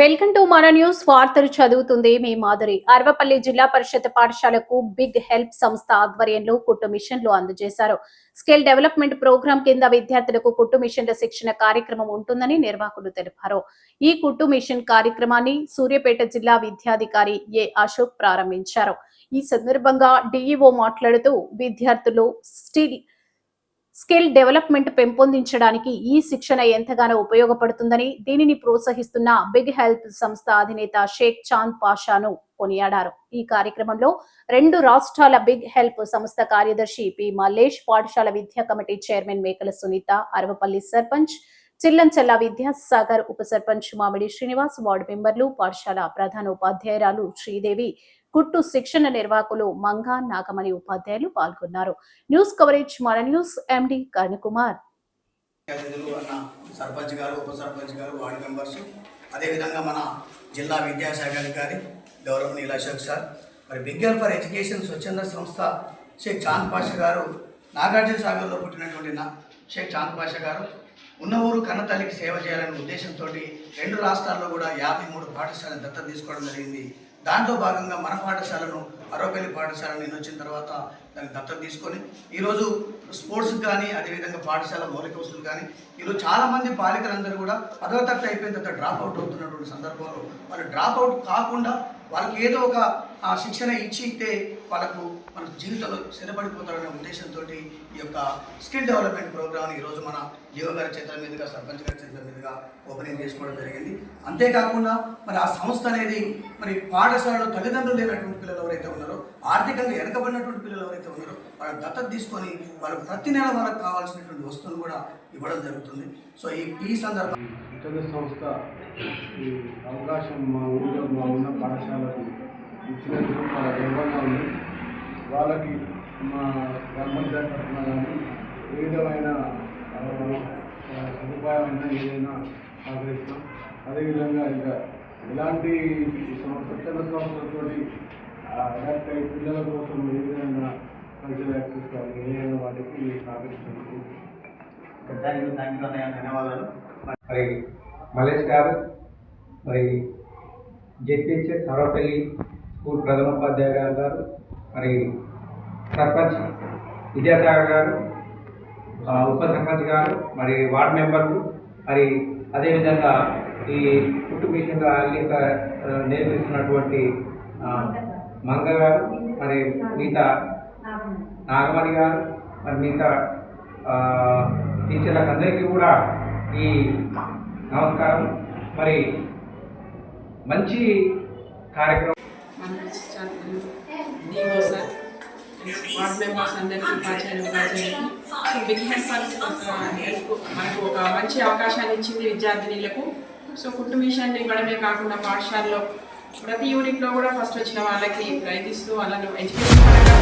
Welcome to మన news. వార్తలు చదువుతుంది మీ మాధురి. అరవపల్లి జిల్లా పరిషత్ పాఠశాలకు బిగ్ హెల్ప్ సంస్థ ఆధ్వర్యంలో కుట్టు మిషన్లు అందజేశారు. స్కిల్ డెవలప్మెంట్ ప్రోగ్రాం కింద విద్యార్థులకు కుట్టు మిషన్ల శిక్షణ కార్యక్రమం ఉంటుందని నిర్వాహకులు తెలిపారు. ఈ కుట్టు మిషన్ కార్యక్రమాన్ని సూర్యాపేట జిల్లా విద్యాధికారి ఏ అశోక్ ప్రారంభించారు. ఈ సందర్భంగా డిఈఓ మాట్లాడుతూ విద్యార్థులు స్టిల్ స్కిల్ డెవలప్మెంట్ పెంపొందించడానికి ఈ శిక్షణ ఎంతగానో ఉపయోగపడుతుందని దీనిని ప్రోత్సహిస్తున్న బిగ్ హెల్ప్ సంస్థ అధినేత షేక్ చాంద్ పాషాను కొనియాడారు. ఈ కార్యక్రమంలో రెండు రాష్ట్రాల బిగ్ హెల్ప్ సంస్థ కార్యదర్శి పి మల్లేష్ పాఠశాల విద్యా కమిటీ చైర్మన్ మేకల సునీత అరవపల్లి సర్పంచ్ చిల్లంచెల్ల విద్యాసాగర్ ఉప సర్పంచ్ మామిడి శ్రీనివాస్ వార్డు మెంబర్లు పాఠశాల ప్రధాన ఉపాధ్యాయురాలు శ్రీదేవి కుట్టు శిక్షణ నిర్వాహకులు మంగా నాగమణి ఉపాధ్యాయులు పాల్గొన్నారు. న్యూస్ కవరేజ్ మన న్యూస్ ఎండి కర్ణకుమార్. సర్పంచ్ గారు ఉప సర్పంచ్ గారు వార్డు మెంబర్స్ అదేవిధంగా మన జిల్లా విద్యాశాఖ అధికారి గౌరవనీయుల అశోక్ సార్ మరి బిగ్గల్ ఫర్ ఎడ్యుకేషన్ స్వచ్ఛంద సంస్థ షేక్ చాంద్ పాషా గారు నాగార్జున సాగర్లో పుట్టినటువంటి నా షేక్ చాంద్ పాషా గారు ఉన్న ఊరు కన్నతల్లికి సేవ చేయాలనే ఉద్దేశంతో రెండు రాష్ట్రాల్లో కూడా యాభై మూడు పాఠశాలను దత్తత తీసుకోవడం జరిగింది. దాంట్లో భాగంగా మన పాఠశాలను అరవపల్లి పాఠశాలను నేను వచ్చిన తర్వాత దాన్ని దత్తత తీసుకొని ఈరోజు స్పోర్ట్స్ కానీ అదేవిధంగా పాఠశాల మౌలిక వస్తువులు కానీ ఈరోజు చాలామంది బాలికలందరూ కూడా పదవ తరగతి అయిపోయిన తర్వాత డ్రాప్ అవుట్ అవుతున్నటువంటి సందర్భంలో వాళ్ళు డ్రాప్ అవుట్ కాకుండా వాళ్ళకి ఏదో ఒక ఆ, శిక్షణ ఇచ్చి ఇస్తే వాళ్ళకు మన జీవితంలో స్థిరపడిపోతారనే ఉద్దేశంతో ఈ యొక్క స్కిల్ డెవలప్మెంట్ ప్రోగ్రామ్ ఈరోజు మన జీవ గారి చేతుల మీదుగా సర్పంచ్ గారి చేతుల మీదుగా ఓపెనింగ్ చేసుకోవడం జరిగింది. అంతేకాకుండా మరి ఆ సంస్థ అనేది మరి పాఠశాలలో తల్లిదండ్రులు లేనటువంటి పిల్లలు ఎవరైతే ఉన్నారో ఆర్థికంగా వెనకబడినటువంటి పిల్లలు ఎవరైతే ఉన్నారో వాళ్ళ దత్తత తీసుకొని వాళ్ళకు ప్రతి నెల వాళ్ళకి కావాల్సినటువంటి వస్తువులు కూడా ఇవ్వడం జరుగుతుంది. సో ఈ ఈ సందర్భం సంస్థ అవకాశం మా ఊళ్ళో మా ఉన్న పాఠశాలకు వాళ్ళకి మా గ్రామపంచాయతీ తరఫున కానీ ఏ విధమైన సదుపాయం అయినా ఏదైనా సహకరిస్తాం అదేవిధంగా ఇంకా ఎలాంటి స్వచ్ఛంద సంస్థలతో అడాప్ట్ అయ్యి పిల్లల కోసం ఏ విధంగా కల్చరల్ యాక్టివిటీస్ కానీ ఏదైనా వాటికి సహకరిస్తున్నందుకు థ్యాంక్ యూ థ్యాంక్ యూ అన్నయ్య ధన్యవాదాలు. మరి మలేష్ గారు మరి జెడ్పిహెచ్ఎస్ సర్వపల్లి స్కూల్ ప్రథమోపాధ్యాయురాలు గారు మరి సర్పంచ్ విద్యాసాగర్ గారు ఉప సర్పంచ్ గారు మరి వార్డ్ మెంబర్లు మరి అదేవిధంగా ఈ కుట్టు మిషన్ అల్లిక నేర్పిస్తున్నటువంటి మంగ గారు మరి మిగతా నాగమణి గారు మరి మిగతా టీచర్లకు అందరికీ కూడా ఈ నమస్కారం. మరి మంచి కార్యక్రమం. వార్డ్ మెంబర్స్ అందరికీ ఉపాధ్యాయులు ఉపాధ్యాయులకి సో బిగ్ హెల్ప్ హెల్ప్ మనకు ఒక మంచి అవకాశాన్ని ఇచ్చింది విద్యార్థినులకు. సో కుట్టు మిషన్లు ఇవ్వడమే కాకుండా పాఠశాలలో ప్రతి యూనిట్లో కూడా ఫస్ట్ వచ్చిన వాళ్ళకి ప్రైజ్ ఇస్తూ వాళ్ళను ఎడ్యుకేషన్ పరంగా